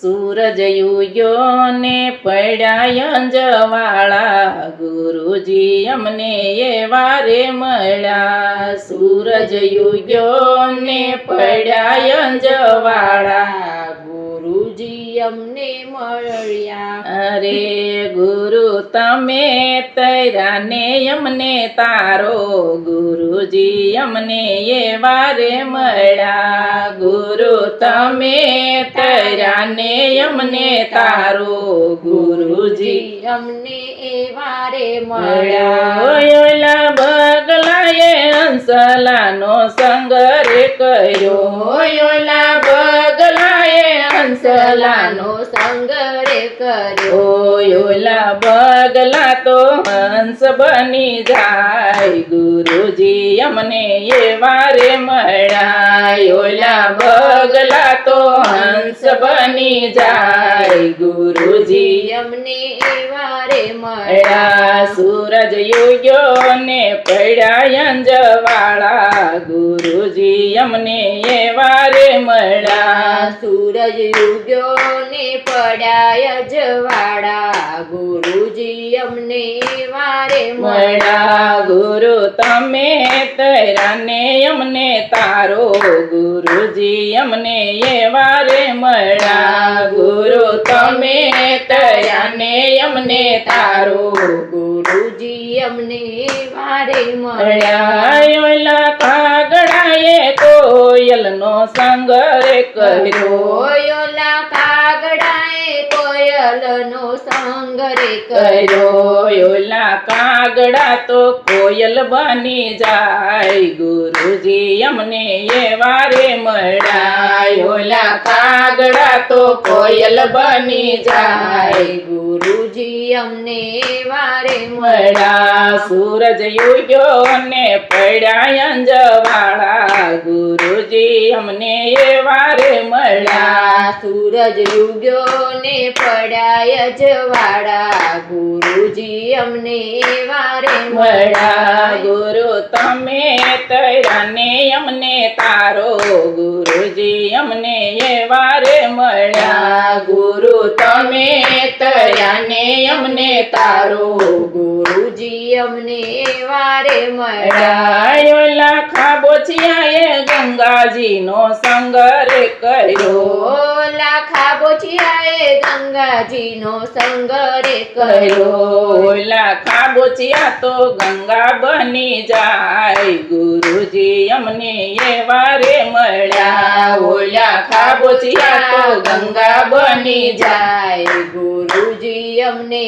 સૂરજ યુગ્યો ને પડ્યા જવાળા ગુરુજી અમને એ વારે મળ્યા. સૂરજ યુગ્યો ને પડ્યા અંજવાળા ગુરુજી અમને મળ્યા. અરે ગુરુ તમે તૈરા ને અમને તારો. ગુરુજી અમને એ વારે મળ્યા. ગુરુ તમે તૈરા ને અમને તારો. ગુરુજી અમને એ વારે મળ્યા. બગલાએ હંસલાનો સંગ રે કર્યો. હંસલાનો સલાનો સંગ રે કર્યો. ઓલા બગલા તો હંસ બની જાય. ગુરુજી અમને એ વારે મળ્યા. ઓલા બગલા તો હંસ બની જાય. ગુરુજી ગુરુજી અમને એ વારે મળ્યા સૂરજ યુગ્યો ને પડ્યા અંજવાળા ગુરુજી અમને એ વારે મળ્યા. સૂરજ યુગ્યો ને પડ્યા જવાળા ગુરુજી અમને વારે મળ્યા. ગુરુ તમે તૈરાને અમને તારો ગુરુજી અમને એ વારે મળ્યા. ગુરુ તમે તૈરાને અમને તારો ગુરુજી અમને વારે મળ્યા. ઓલા કાગડાએ કોયલનો સંગ રે કર્યો. કોયલા કાગડાએ કોયલનો સંગ રે કર્યો. ઓલા કાગડા તો કોયલ બની જાય. ગુરુજી અમને એ વારે મળ્યા. ઓલા કાગડા તો કોયલ બની જાય. ગુરુજી અમને વારે મળ્યા. સૂરજ યુગ્યો ને પડ્યા અંજવાળા. ગુરુજી અમને એ વારે મળ્યા. સૂરજ યુગ્યો ને પડ્યા જવાડા ગુરુજી અમને એ વારે મળ્યા. ગુરુ તમે તૈરાને અમને તારો. ગુરુજી અમને એ વારે મળ્યા. ગુરુ તમે તૈરાને અમને તારો ગુરુજી અમને વારે મળ્યા. ઓલા ખાબોચિયાએ ગંગાજીનો સંગ રે કર્યો. ઓલા ખાબોચિયાએ ગંગાજીનો સંગ રે કર્યો. લાખા બોચિયા તો ગંગા બની જાય. ગુરુજી અમને એ વારે મળ્યા. ઓલા ખાબોચિયા તો ગંગા બની જાય. ગુરુજી અમને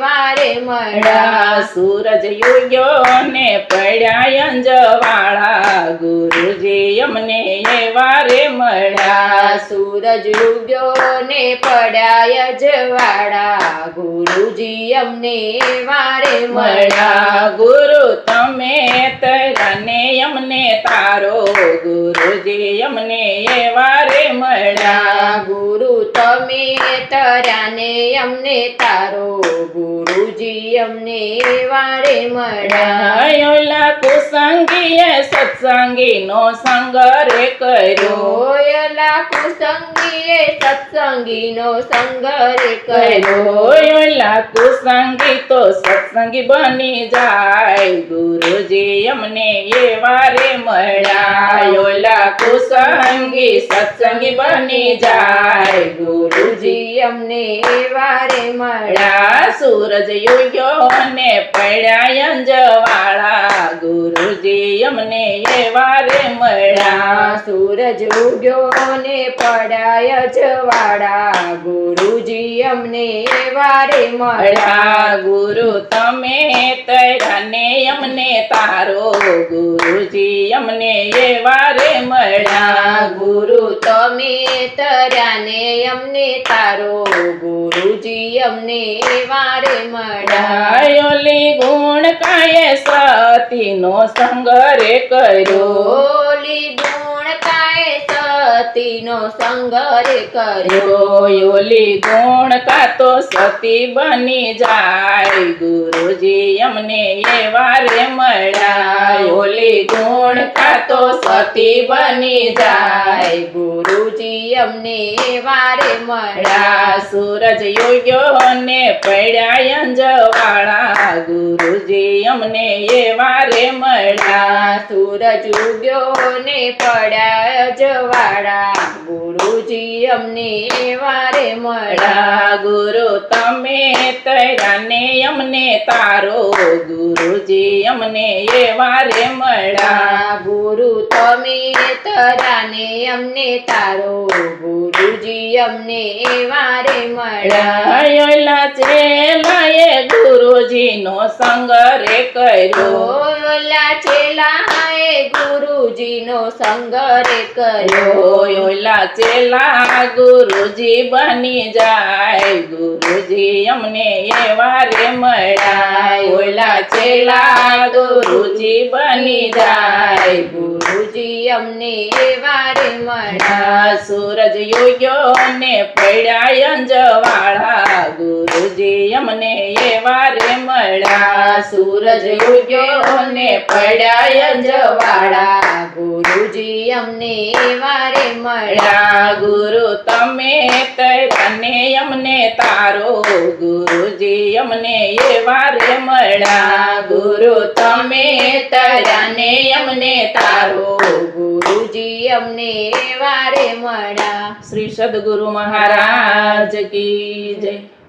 વારે મળ્યા. સૂરજ યુગ્યો ને પડ્યા અંજવાળા. ગુરુજી અમને એ વારે મળ્યા. સૂરજ યુગ્યો ને પડ્યા જવાડા ગુરુજી અમને વારે મળ્યા. ગુરુ તમે તરને અમને તારો. ગુરુજી અમને એ વારે મળ્યા ગુરુ તમે તર્યાને અમને તારો. ગુરુજી અમને વારે મળ્યા ઓલા સત્સંગી નો સંગ રે કર્યો. ઓયલા કુસંગીએ સત્સંગીનો સંગ રે કર્યો. કર્યો કુસંગી તો સત્સંગી બની જાય. ગુરુજી અમને એ વારે મળ્યા ઓલા કુસંગી સત્સંગી બની જાય. ગુરુજી અમને વારે મળ્યા. સૂરજ યુગ્યો ને પડ્યા અંજવાળા. ગુરુજી અમને એ વારે મળ્યા. સૂરજ ઉગ્યો ને પડાય જવાડા ગુરુજી અમને વારે મળ્યા. ગુરુ તમે તૈરાને અમને તારો. ગુરુજી અમને એ વારે મળ્યા. ગુરુ તમે તર્યાને અમને તારો ગુરુજી અમને વારે મળ્યા ઓલી ગુણ કાયે સતીનો સંગ રે કર્યો. ઓલી ગુણ કાય સતીનો સંગ રે કર્યો. ઓલી ગુણ કાતો સતી બની જાય. ગુરુજી અમને એ વારે મળ્યા ઓલી ગુણ કાતો સતી બની જાય. ગુરુજી અમને વારે મળ્યા. સૂરજ યોગ્યો ને પડ્યા અંજવાળા. ગુરુજી અમને એ વારે મળ્યા. સૂરજ ઉગ્યો ને પડ્યા જવાળા ગુરુજી અમને વારે મળ્યા. ગુરુ તમે તૈયાને અમને તારો. ગુરુજી અમને એ રે મળ્યા ગુરુ તમે તરાને અમને તારો. ગુરુજી અમને વારે મળા છે ચેલાએ ગુરુજી નો સંગ રે કર્યો. ઓલા ચેલાએ ગુરુજીનો સંગ રે કર્યો. ઓલા ચેલા ગુરુજી બની જાય. ગુરુજી અમને એવા રે મળ્યા. ઓલા ચેલા ગુરુજી બની જાય. ગુરુજી અમને વારે મળ્યા. સૂરજ યોગ્યો ને પડ્યા અંજવાળા. ગુરુજી અમને એવા રે મળ્યા. સૂરજ યોગ્યો ને પડ્યા અંજવાળા ગુરુજી અમને વારે મળ્યા. ગુરુ તમે તને અમને તારો. ગુરુજી અમને એ વારે મળ્યા. ગુરુ તમે તને અમને તારો. ગુરુજી અમને વારે મળ્યા. શ્રી સદગુરુ મહારાજ કી જય.